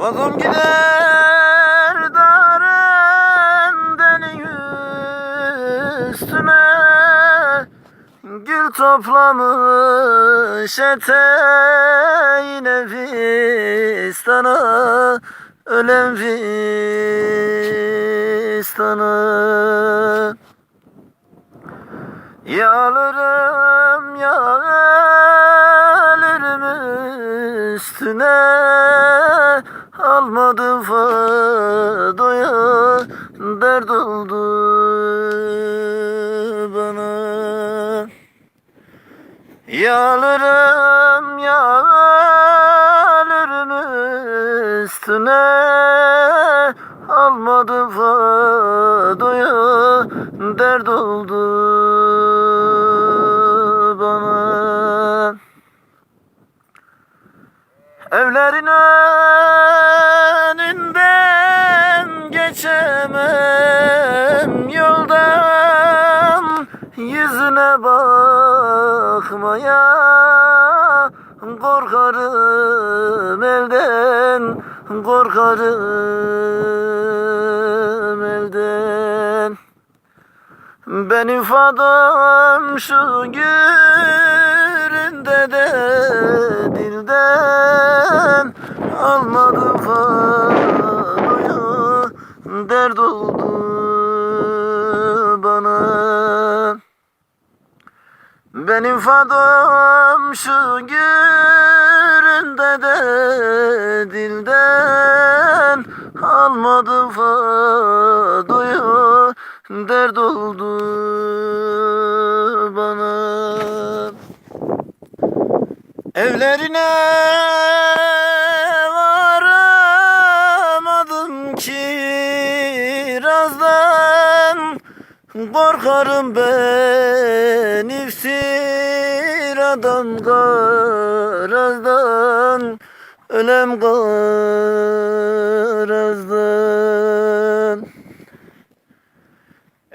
Vagom gider darendenin üstüne. Gül toplamış eteğine fistana Ölen fistana Yalırım yalırım üstüne Almadım fadoya dert oldu bana. Yalırım yalırım üstüne. Almadım fadoya dert oldu Evlerin önünden geçemem yoldan Yüzüne bakmaya korkarım elden Korkarım elden. Benim fadam şu gününde de dilden Almadım fadoyu dert oldu bana. Benim fadam şu gününde de dilden Almadım fadoyu dert oldu Evlerine varamadım kirazdan. Korkarım ben iftiradan garazdan Ölem garazdan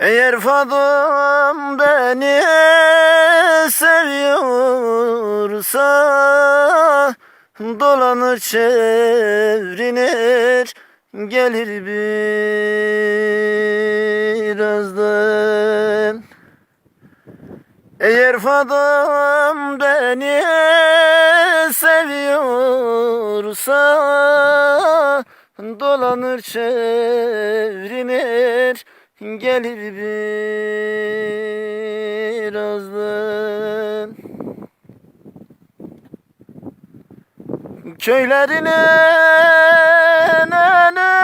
Eğer fadım beni seviyorsa Dolanır çevrinir gelir birazdan Eğer fadım beni seviyorsa Dolanır çevrinir gelir birazdan Köylerin önüne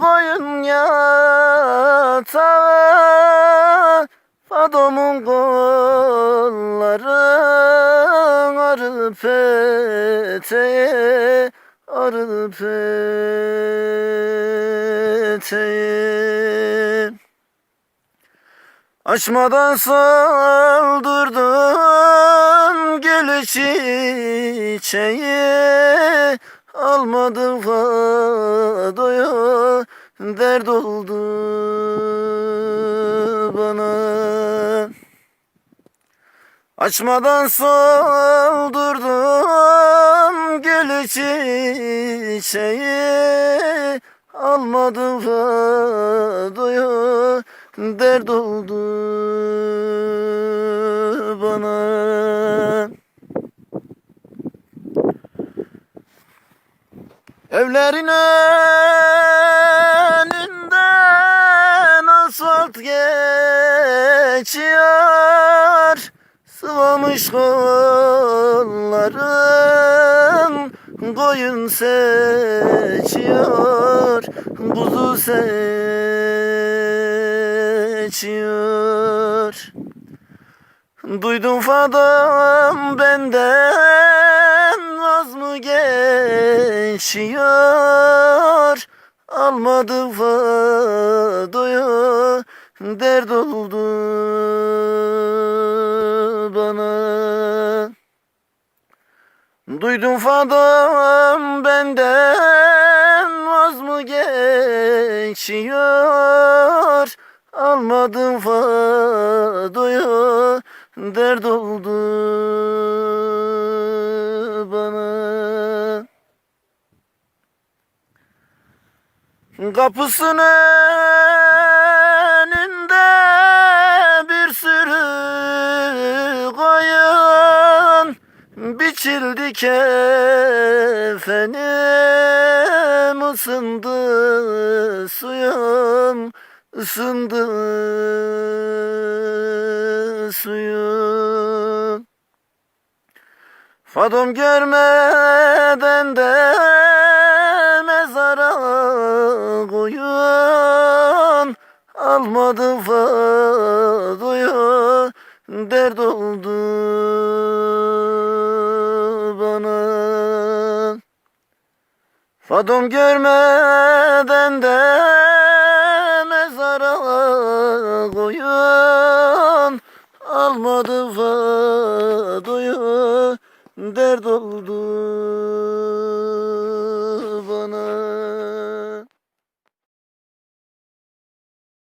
koyun yatağı. Fadomun kolları arıp eteğe Arıp eteğe Açmadan saldırdın gül çiçeği. Almadım fadoyu dert oldu bana Açmadan soldurdum gül çiçeği. Almadım fadoyu dert oldu bana. Evlerin önünden asfalt geçiyor Sıvamış kolların koyun seçiyor Kuzu seçiyor. Duydum fadam benden vaz mı geçiyor? Almadı fadoyu dert oldu Duydum fadam benden vaz mı geçiyor? Almadım fadoyu dert oldu bana. Kapısının Biçildi kefenim ısındı suyum ısındı suyum. Fadom görmeden de mezara koyun Almadı Fadom görmeden de mezara koyun. Almadı fadoyu dert oldu